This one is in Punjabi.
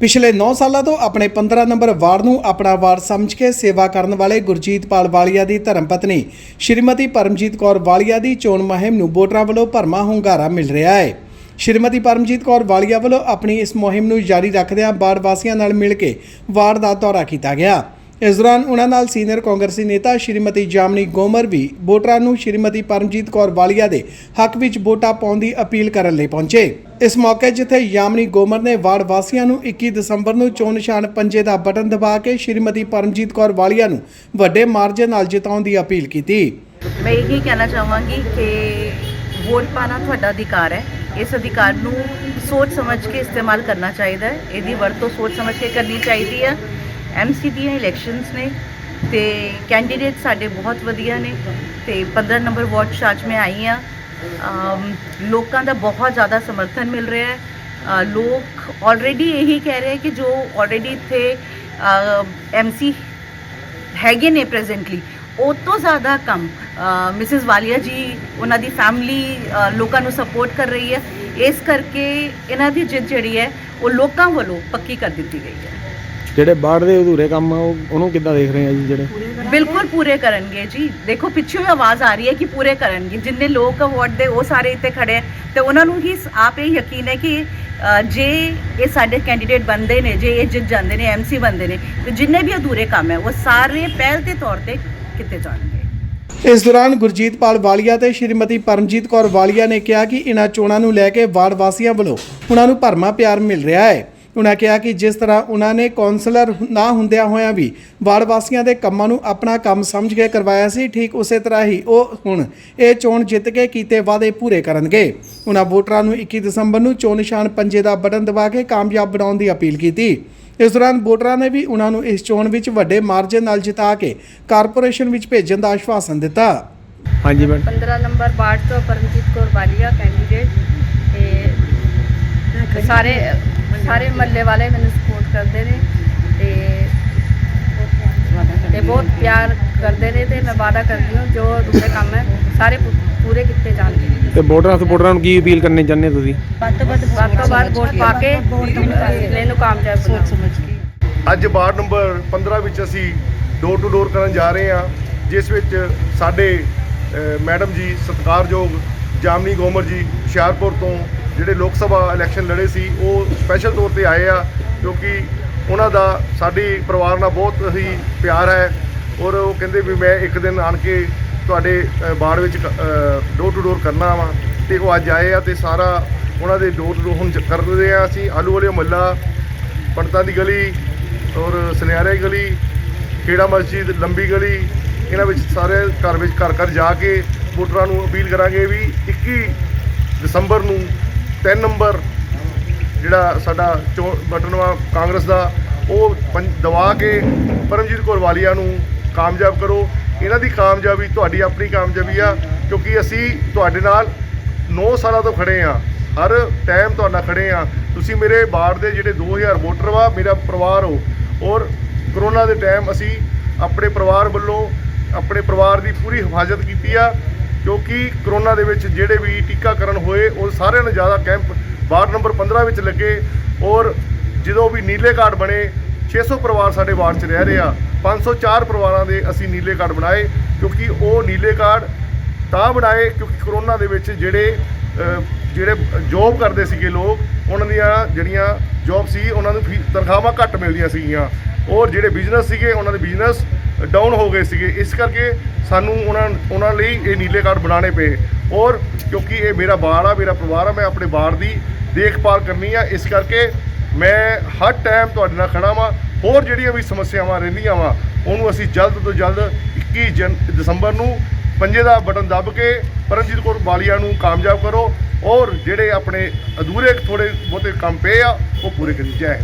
ਪਿਛਲੇ 9 ਸਾਲਾਂ ਤੋਂ ਆਪਣੇ 15 ਨੰਬਰ ਵਾਰਡ ਨੂੰ ਆਪਣਾ ਵਾਰਡ ਸਮਝ ਕੇ ਸੇਵਾ ਕਰਨ ਵਾਲੇ ਗੁਰਜੀਤ ਪਾਲ ਵਾਲੀਆ ਦੀ ਧਰਮ ਪਤਨੀ, ਸ਼੍ਰੀਮਤੀ ਪਰਮਜੀਤ ਕੌਰ ਵਾਲੀਆ ਦੀ ਚੋਣ ਮੁਹਿੰਮ ਨੂੰ ਵੋਟਰਾਂ ਵੱਲੋਂ ਭਰਮਾ ਹੁੰਗਾਰਾ ਮਿਲ ਰਿਹਾ ਹੈ। ਸ਼੍ਰੀਮਤੀ ਪਰਮਜੀਤ ਕੌਰ ਵਾਲੀਆ ਵੱਲੋਂ ਆਪਣੀ ਇਸ ਮੁਹਿੰਮ ਨੂੰ ਜਾਰੀ ਰੱਖਦਿਆਂ ਵਾਰਡ ਵਾਸੀਆਂ ਨਾਲ ਮਿਲ ਕੇ ਵਾਰਡ ਦਾ ਦੌਰਾ ਕੀਤਾ ਗਿਆ। ਇਸ ਦੌਰਾਨ ਉਹਨਾਂ ਨਾਲ ਸੀਨੀਅਰ ਕਾਂਗਰਸੀ ਨੇਤਾ ਸ਼੍ਰੀਮਤੀ ਜਾਮਨੀ ਗੋਮਰ ਵੀ ਵੋਟਰਾਂ ਨੂੰ ਸ਼੍ਰੀਮਤੀ ਪਰਮਜੀਤ ਕੌਰ ਵਾਲੀਆ ਦੇ ਹੱਕ ਵਿੱਚ ਵੋਟਾਂ ਪਾਉਣ ਦੀ ਅਪੀਲ ਕਰਨ ਲਈ ਪਹੁੰਚੇ। ਇਸ ਮੌਕੇ ਜਿੱਥੇ ਯਾਮਨੀ ਗੋਮਰ ਨੇ ਵਾਰਡ ਵਾਸੀਆਂ ਨੂੰ 21 ਦਸੰਬਰ ਨੂੰ ਚੋਣ ਨਿਸ਼ਾਨ ਪੰਜੇ ਦਾ ਬਟਨ ਦਬਾ ਕੇ ਸ਼੍ਰੀਮਤੀ ਪਰਮਜੀਤ ਕੌਰ ਵਾਲੀਆ ਨੂੰ ਵੱਡੇ ਮਾਰਜਨ ਨਾਲ ਜਿਤਾਉਣ ਦੀ ਅਪੀਲ ਕੀਤੀ। ਮੈਂ ਇਹੀ ਕਹਿਣਾ ਚਾਹਾਂਗੀ ਕਿ ਵੋਟ ਪਾਣਾ ਤੁਹਾਡਾ ਅਧਿਕਾਰ ਹੈ। ਇਸ ਅਧਿਕਾਰ ਨੂੰ ਸੋਚ ਸਮਝ ਕੇ ਇਸਤੇਮਾਲ ਕਰਨਾ ਚਾਹੀਦਾ ਹੈ। ਇਹਦੀ ਵਰਤੋਂ ਸੋਚ ਸਮਝ ਕੇ ਕਰਨੀ ਚਾਹੀਦੀ ਹੈ। ਐਮਸੀ ਦੀਆਂ ਇਲੈਕਸ਼ਨਸ ਨੇ ਤੇ ਕੈਂਡੀਡੇਟ ਸਾਡੇ ਬਹੁਤ ਵਧੀਆ ਨੇ ਤੇ 15 ਨੰਬਰ ਵਾਰਡ 'ਚ ਮੈਂ ਆਈ ਆ ਲੋਕਾਂ ਦਾ ਬਹੁਤ ਜ਼ਿਆਦਾ ਸਮਰਥਨ ਮਿਲ ਰਿਹਾ ਹੈ। ਲੋਕ ਆਲਰੇਡੀ ਇਹੀ ਕਹਿ ਰਹੇ ਕਿ ਜੋ ਆਲਰੇਡੀ ਇੱਥੇ ਐਮਸੀ ਹੈਗੇ ਨੇ ਪ੍ਰੈਜ਼ੈਂਟਲੀ ਉਹ ਤੋਂ ਜ਼ਿਆਦਾ ਕੰਮ ਮਿਸਿਸ ਵਾਲੀਆ ਜੀ, ਉਹਨਾਂ ਦੀ ਫੈਮਿਲੀ ਲੋਕਾਂ ਨੂੰ ਸਪੋਰਟ ਕਰ ਰਹੀ ਹੈ। ਇਸ ਕਰਕੇ ਇਹਨਾਂ ਦੀ ਜਿੱਤ ਜਿਹੜੀ ਹੈ, ਉਹ ਲੋਕਾਂ ਵੱਲੋਂ ਪੱਕੀ ਕਰ ਦਿੱਤੀ ਗਈ ਹੈ। ਜਿਹੜੇ ਬਾੜ ਦੇ ਅਧੂਰੇ ਕੰਮ ਆ ਉਹ ਉਹਨੂੰ ਕਿੱਦਾਂ ਦੇਖ ਰਹੇ ਆ ਜੀ ਜਿਹੜੇ? ਬਿਲਕੁਲ ਪੂਰੇ ਕਰਨਗੇ ਜੀ। ਦੇਖੋ ਪਿੱਛੋਂ ਹੀ ਆਵਾਜ਼ ਆ ਰਹੀ ਹੈ ਕਿ ਪੂਰੇ ਕਰਨਗੇ। ਜਿੰਨੇ ਲੋਕ ਅਵਾਰਡ ਦੇ ਉਹ ਸਾਰੇ ਇੱਥੇ ਖੜੇ ਹੈ ਤੇ ਉਹਨਾਂ ਨੂੰ ਹੀ ਆਪ ਇਹ ਯਕੀਨ ਹੈ ਕਿ ਅ, ਜੇ ਇਹ ਸਾਡੇ ਕੈਂਡੀਡੇਟ ਬਣਦੇ ਨੇ ਜੇ ਇਹ ਜਿੱਤ ਜਾਂਦੇ ਨੇ ਐਮਸੀ ਬਣਦੇ ਨੇ ਤੇ ਜਿੰਨੇ ਵੀ ਅਧੂਰੇ ਕੰਮ ਹੈ ਉਹ ਸਾਰੇ ਪਹਿਲ ਦੇ ਤੌਰ ਤੇ ਕੀਤੇ ਜਾਣਗੇ। ਇਸ ਦੌਰਾਨ ਗੁਰਜੀਤ ਪਾਲ ਵਾਲੀਆ ਤੇ ਸ਼੍ਰੀਮਤੀ ਪਰਮਜੀਤ ਕੌਰ ਵਾਲੀਆ ਨੇ ਕਿਹਾ ਕਿ ਇਹਨਾਂ ਚੋਣਾਂ ਨੂੰ ਲੈ ਕੇ ਵਾਰਡ ਵਾਸੀਆਂ ਵੱਲੋਂ ਉਹਨਾਂ ਨੂੰ ਭਰਮਾ ਪਿਆਰ ਮਿਲ ਰਿਹਾ ਹੈ। ਉਹਨਾਂ ਕਿਹਾ ਕਿ ਜਿਸ ਤਰ੍ਹਾਂ ਉਹਨਾਂ ਨੇ ਕੌਂਸਲਰ ਨਾ ਹੁੰਦਿਆਂ ਹੋਇਆਂ ਵੀ ਵਾਰਡ ਵਾਸੀਆਂ ਦੇ ਕੰਮਾਂ ਨੂੰ ਆਪਣਾ ਕੰਮ ਸਮਝ ਕੇ ਕਰਵਾਇਆ ਸੀ ਠੀਕ ਉਸੇ ਤਰ੍ਹਾਂ ਹੀ ਉਹ ਹੁਣ ਇਹ ਚੋਣ ਜਿੱਤ ਕੇ ਕੀਤੇ ਵਾਅਦੇ ਪੂਰੇ ਕਰਨਗੇ। ਉਹਨਾਂ ਵੋਟਰਾਂ ਨੂੰ 21 ਦਸੰਬਰ ਨੂੰ ਚੋਣ ਨਿਸ਼ਾਨ ਪੰਜੇ ਦਾ ਬਟਨ ਦਬਾ ਕੇ ਕਾਮਯਾਬ ਬਣਾਉਣ ਦੀ ਅਪੀਲ ਕੀਤੀ। ਇਸ ਦੌਰਾਨ ਵੋਟਰਾਂ ਨੇ ਵੀ ਉਹਨਾਂ ਨੂੰ ਇਸ ਚੋਣ ਵਿੱਚ ਵੱਡੇ ਮਾਰਜਨ ਨਾਲ ਜਿਤਾ ਕੇ ਕਾਰਪੋਰੇਸ਼ਨ ਵਿੱਚ ਭੇਜਣ ਦਾ ਆਸ਼ਵਾਸਨ ਦਿੱਤਾ। ਹਾਂਜੀ ਮੈਡਮ। 15 ਨੰਬਰ ਵਾਰਡ ਤੋਂ ਪਰਮਜੀਤ ਕੌਰ ਵਾਲੀਆ ਕੈਂਡੀਡੇਟ ਤੇ ਸਾਰੇ ਸਾਰੇ ਮੱਲੇ ਵਾਲੇ ਮੈਨੂੰ ਸਪੋਰਟ ਕਰਦੇ ਨੇ ਤੇ ਤੇ ਬਹੁਤ ਪਿਆਰ ਕਰਦੇ ਨੇ ਤੇ ਮੈਂ ਵਾਅਦਾ ਕਰਦੀ ਹਾਂ ਜੋ ਦੂਸਰੇ ਕੰਮ ਹੈ ਸਾਰੇ ਪੂ- ਪੂਰੇ ਕੀਤੇ ਜਾਣਗੇ। ਤੇ ਵੋਟਰਾਂ ਸਪੋਰਟਰਾਂ ਨੂੰ ਕੀ ਅਪੀਲ ਕਰਨੀ ਚਾਹੁੰਦੇ ਤੁਸੀਂ? ਵੱਧ ਤੋਂ ਵੱਧ ਵੱਧ ਤੋਂ ਵੱਧ ਵੋਟ ਪਾ ਕੇ ਇਹਨੂੰ ਕਾਮਯਾਬ ਬਣਾਓ। ਅੱਜ ਵਾਰਡ ਨੰਬਰ 15 ਵਿੱਚ ਅਸੀਂ ਡੋਰ ਟੂ ਡੋਰ ਕਰਨ ਜਾ ਰਹੇ ਹਾਂ ਜਿਸ ਵਿੱਚ ਸਾਡੇ ਅ, ਮੈਡਮ ਜੀ ਸਤਿਕਾਰਯੋਗ ਜਾਮਨੀ ਗੋਮਰ ਜੀ ਹੁਸ਼ਿਆਰਪੁਰ ਤੋਂ ਜਿਹੜੇ ਲੋਕ ਸਭਾ ਇਲੈਕਸ਼ਨ ਲੜੇ ਸੀ ਉਹ ਸਪੈਸ਼ਲ ਤੌਰ ਤੇ ਆਏ ਆ ਕਿਉਂਕਿ ਉਹਨਾਂ ਦਾ ਸਾਡੀ ਪਰਿਵਾਰ ਨਾਲ ਬਹੁਤ ਹੀ ਪਿਆਰ ਹੈ। ਔਰ ਉਹ ਕਹਿੰਦੇ ਵੀ ਮੈਂ ਇੱਕ ਦਿਨ ਆਣ ਕੇ ਤੁਹਾਡੇ ਅ, ਵਾਰਡ ਵਿੱਚ ਡੋਰ ਟੂ ਡੋਰ ਕਰਨਾ ਵਾ। ਤੇ ਉਹ ਅੱਜ ਆਏ ਆ ਤੇ ਸਾਰਾ ਉਹਨਾਂ ਦੇ ਡੋਰ ਟੂ ਹੁਣ ਕਰ ਰਹੇ ਆ ਅਸੀਂ ਆਲੂ ਵਾਲੇ ਮਹੱਲਾ ਪੰਡਤਾਂ ਦੀ ਗਲੀ ਔਰ ਸੁਨਿਆਰੇ ਗਲੀ ਖੇੜਾ ਮਸਜਿਦ ਲੰਬੀ ਗਲੀ ਇਹਨਾਂ ਵਿੱਚ ਸਾਰੇ ਘਰ ਵਿੱਚ ਘਰ ਘਰ ਜਾ ਕੇ ਵੋਟਰਾਂ ਨੂੰ ਅਪੀਲ ਕਰਾਂਗੇ ਵੀ 21 ਦਸੰਬਰ ਨੂੰ 3 ਨੰਬਰ ਜਿਹੜਾ ਸਾਡਾ ਚੋ ਬਟਨ ਵਾ ਕਾਂਗਰਸ ਦਾ, ਉਹ ਪੰ- ਦਬਾ ਕੇ ਪਰਮਜੀਤ ਕੌਰ ਵਾਲੀਆ ਨੂੰ ਕਾਮਯਾਬ ਕਰੋ। ਇਹਨਾਂ ਦੀ ਕਾਮਯਾਬੀ ਤੁਹਾਡੀ ਆਪਣੀ ਕਾਮਯਾਬੀ ਆ, ਕਿਉਂਕਿ ਅਸੀਂ ਤੁਹਾਡੇ ਨਾਲ 9 ਸਾਲਾਂ ਤੋਂ ਖੜੇ ਆ। ਹਰ ਟਾਈਮ ਤੁਹਾਡਾ ਨਾਲ ਖੜੇ ਆ। ਤੁਸੀਂ ਮੇਰੇ ਵਾਰਡ ਦੇ ਜਿਹੜੇ 2000 ਵੋਟਰ ਵਾ, ਮੇਰਾ ਪਰਿਵਾਰ ਹੋ। ਔਰ ਕਰੋਨਾ ਦੇ ਟਾਈਮ ਅਸੀਂ ਆਪਣੇ ਪਰਿਵਾਰ ਵੱਲੋਂ, ਆਪਣੇ ਪਰਿਵਾਰ ਦੀ ਪੂਰੀ ਹਿਫਾਜ਼ਤ ਕੀਤੀ ਆ। ਕਿਉਂਕਿ ਕਰੋਨਾ ਦੇ ਵਿੱਚ ਜਿਹੜੇ ਵੀ ਟੀਕਾਕਰਨ ਹੋਏ, ਉਹ ਸਾਰਿਆਂ ਨਾਲੋਂ ਜ਼ਿਆਦਾ ਕੈਂਪ ਵਾਰਡ ਨੰਬਰ 15 ਵਿੱਚ ਲੱਗੇ ਔਰ ਜਦੋਂ ਵੀ ਨੀਲੇ ਕਾਰਡ ਬਣੇ 600 ਪਰਿਵਾਰ ਸਾਡੇ ਵਾਰਡ 'ਚ ਰਹਿ ਰਹੇ ਆ। 504 ਪਰਿਵਾਰਾਂ ਦੇ ਅਸੀਂ ਨੀਲੇ ਕਾਰਡ ਬਣਾਏ ਕਿਉਂਕਿ ਉਹ ਨੀਲੇ ਕਾਰਡ ਤਾਂ ਬਣਾਏ ਕਿਉਂਕਿ ਕਰੋਨਾ ਦੇ ਵਿੱਚ ਜਿਹੜੇ ਜਿਹੜੇ ਜੌਬ ਕਰਦੇ ਸੀਗੇ ਲੋਕ, ਉਹਨਾਂ ਦੀਆਂ ਜਿਹੜੀਆਂ ਜੌਬ ਸੀ, ਉਹਨਾਂ ਨੂੰ ਫੀ- ਤਨਖਾਹਾਂ ਘੱਟ ਮਿਲਦੀਆਂ ਸੀਗੀਆਂ। ਔਰ ਜਿਹੜੇ ਬਿਜ਼ਨਸ ਸੀਗੇ, ਉਹਨਾਂ ਦੇ ਬਿਜ਼ਨਸ ਡਾਊਨ ਹੋ ਗਏ ਸੀਗੇ। ਇਸ ਕਰਕੇ ਸਾਨੂੰ ਉਹਨਾਂ ਉਹਨਾਂ ਲਈ ਇਹ ਨੀਲੇ ਕਾਰਡ ਬਣਾਉਣੇ ਪਏ। ਔਰ ਕਿਉਂਕਿ ਇਹ ਮੇਰਾ ਬਾੜ ਆ, ਮੇਰਾ ਪਰਿਵਾਰ ਆ, ਮੈਂ ਆਪਣੇ ਬਾੜ ਦੀ ਦੇਖਭਾਲ ਕਰਨੀ ਆ। ਇਸ ਕਰਕੇ ਮੈਂ ਹਰ ਟਾਈਮ ਤੁਹਾਡੇ ਨਾਲ ਖੜਾ ਵਾਂ। ਹੋਰ ਜਿਹੜੀਆਂ ਵੀ ਸਮੱਸਿਆਵਾਂ ਰਹਿੰਦੀਆਂ ਵਾ, ਉਹਨੂੰ ਅਸੀਂ ਜਲਦ ਤੋਂ ਜਲਦ 21 ਜਨ, ਦਸੰਬਰ ਨੂੰ ਪੰਜੇ ਦਾ ਬਟਨ ਦੱਬ ਕੇ ਪਰਮਜੀਤ ਕੌਰ ਵਾਲੀਆ ਨੂੰ ਕਾਮਯਾਬ ਕਰੋ। ਔਰ ਜਿਹੜੇ ਆਪਣੇ ਅਧੂਰੇ ਥੋੜੇ ਬਹੁਤੇ ਕੰਮ ਪਏ ਆ, ਉਹ ਪੂਰੇ ਕਰੀ ਜੈ